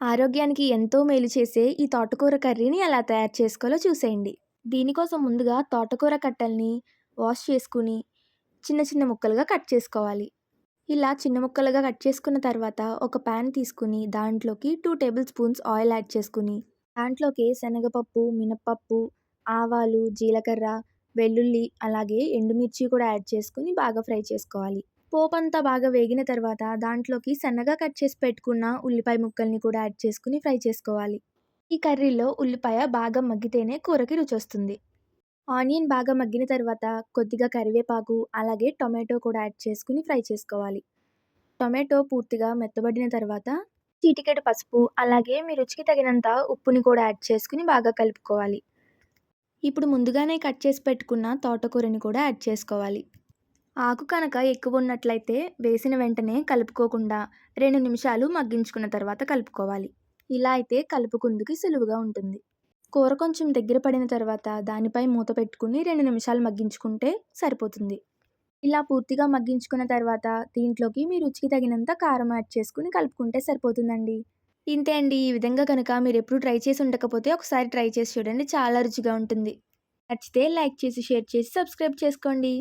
ఆరోగ్యానికి ఎంతో మేలు చేసే ఈ తోటకూర కర్రీని ఎలా తయారు చేసుకోవాలో చూసేయండి. దీనికోసం ముందుగా తోటకూర కట్టల్ని వాష్ చేసుకుని చిన్న చిన్న ముక్కలుగా కట్ చేసుకోవాలి. ఇలా చిన్న ముక్కలుగా కట్ చేసుకున్న తర్వాత ఒక ప్యాన్ తీసుకుని దాంట్లోకి two tablespoons oil add చేసుకుని దాంట్లోకి శనగపప్పు మినప్పప్పు ఆవాలు జీలకర్ర వెల్లుల్లి అలాగే ఎండుమిర్చి కూడా యాడ్ చేసుకుని బాగా ఫ్రై చేసుకోవాలి. పోపంతా బాగా వేగిన తర్వాత దాంట్లోకి సన్నగా కట్ చేసి పెట్టుకున్న ఉల్లిపాయ ముక్కల్ని కూడా యాడ్ చేసుకుని ఫ్రై చేసుకోవాలి. ఈ కర్రీలో ఉల్లిపాయ బాగా మగ్గితేనే కూరకి రుచి వస్తుంది. ఆనియన్ బాగా మగ్గిన తర్వాత కొద్దిగా కరివేపాకు అలాగే టొమాటో కూడా యాడ్ చేసుకుని ఫ్రై చేసుకోవాలి. టొమాటో పూర్తిగా మెత్తబడిన తర్వాత చీటికెడు పసుపు అలాగే మీ రుచికి తగినంత ఉప్పుని కూడా యాడ్ చేసుకుని బాగా కలుపుకోవాలి. ఇప్పుడు ముందుగానే కట్ చేసి పెట్టుకున్న తోటకూరని కూడా యాడ్ చేసుకోవాలి. ఆకు కనుక ఎక్కువ ఉన్నట్లయితే వేసిన వెంటనే కలుపుకోకుండా రెండు నిమిషాలు మగ్గించుకున్న తర్వాత కలుపుకోవాలి. ఇలా అయితే కలుపుకుందుకు సులువుగా ఉంటుంది. కూర కొంచెం దగ్గర పడిన తర్వాత దానిపై మూత పెట్టుకుని రెండు నిమిషాలు మగ్గించుకుంటే సరిపోతుంది. ఇలా పూర్తిగా మగ్గించుకున్న తర్వాత దీంట్లోకి మీ రుచికి తగినంత కారం యాడ్ చేసుకుని కలుపుకుంటే సరిపోతుందండి. ఇంతే అండి. ఈ విధంగా కనుక మీరు ఎప్పుడు ట్రై చేసి ఉండకపోతే ఒకసారి ట్రై చేసి చూడండి. చాలా రుచిగా ఉంటుంది. నచ్చితే లైక్ చేసి షేర్ చేసి సబ్స్క్రైబ్ చేసుకోండి.